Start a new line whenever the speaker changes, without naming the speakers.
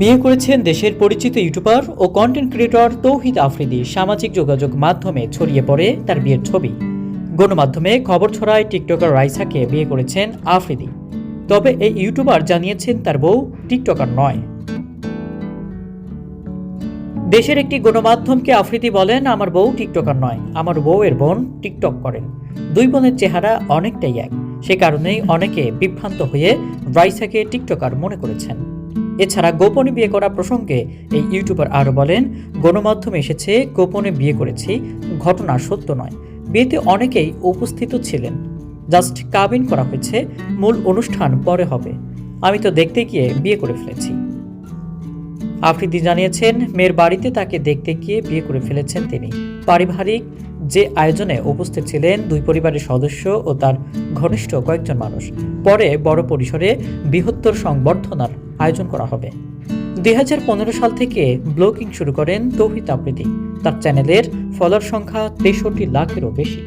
বিয়ে করেছেন দেশের পরিচিত ইউটিউবার ও কন্টেন্ট ক্রিয়েটর তৌহিদ আফ্রিদি। সামাজিক যোগাযোগ মাধ্যমে ছড়িয়ে পড়ে তার বিয়ের ছবি। গণমাধ্যমে খবর ছড়ায় টিকটকার রাইসাকে বিয়ে করেছেন আফ্রিদি। তবে এই ইউটিউবার জানিয়েছেন তার বউ টিকটকার নয়। দেশের একটি গণমাধ্যমকে আফ্রিদি বলেন, আমার বউ টিকটকার নয়, আমার বউয়ের বোন টিকটক করেন। দুই বোনের চেহারা অনেকটাই এক। সে কারণেই অনেকে বিভ্রান্ত হয়ে রাইসাকে টিকটকার মনে করেছেন। এছাড়া গোপনে বিয়ে করা প্রসঙ্গে এই ইউটিউবার আরও বলেন, গণমাধ্যমে এসেছে, গোপনে বিয়ে করেছি, ঘটনা সত্য নয়। বিয়েতে অনেকেই উপস্থিত ছিলেন। জাস্ট কাবিন করা হয়েছে, মূল অনুষ্ঠান পরে হবে। আমি তো দেখতে গিয়ে বিয়ে করে ফেলেছি। আফ্রিদি জানিয়েছেন, মেয়ের বাড়িতে তাকে দেখতে গিয়ে বিয়ে করে ফেলেছেন তিনি। পারিবারিক যে আয়োজনে উপস্থিত ছিলেন দুই পরিবারের সদস্য ও তার ঘনিষ্ঠ কয়েকজন মানুষ। পরে বড় পরিসরে বৃহত্তর সংবর্ধনার আয়োজন করা হবে। দুই হাজার পনেরো সাল থেকে ব্লগিং শুরু করেন তৌহিদ আবৃতি তার চ্যানেলের ফলোয়ার সংখ্যা তেষট্টি লাখেরও বেশি।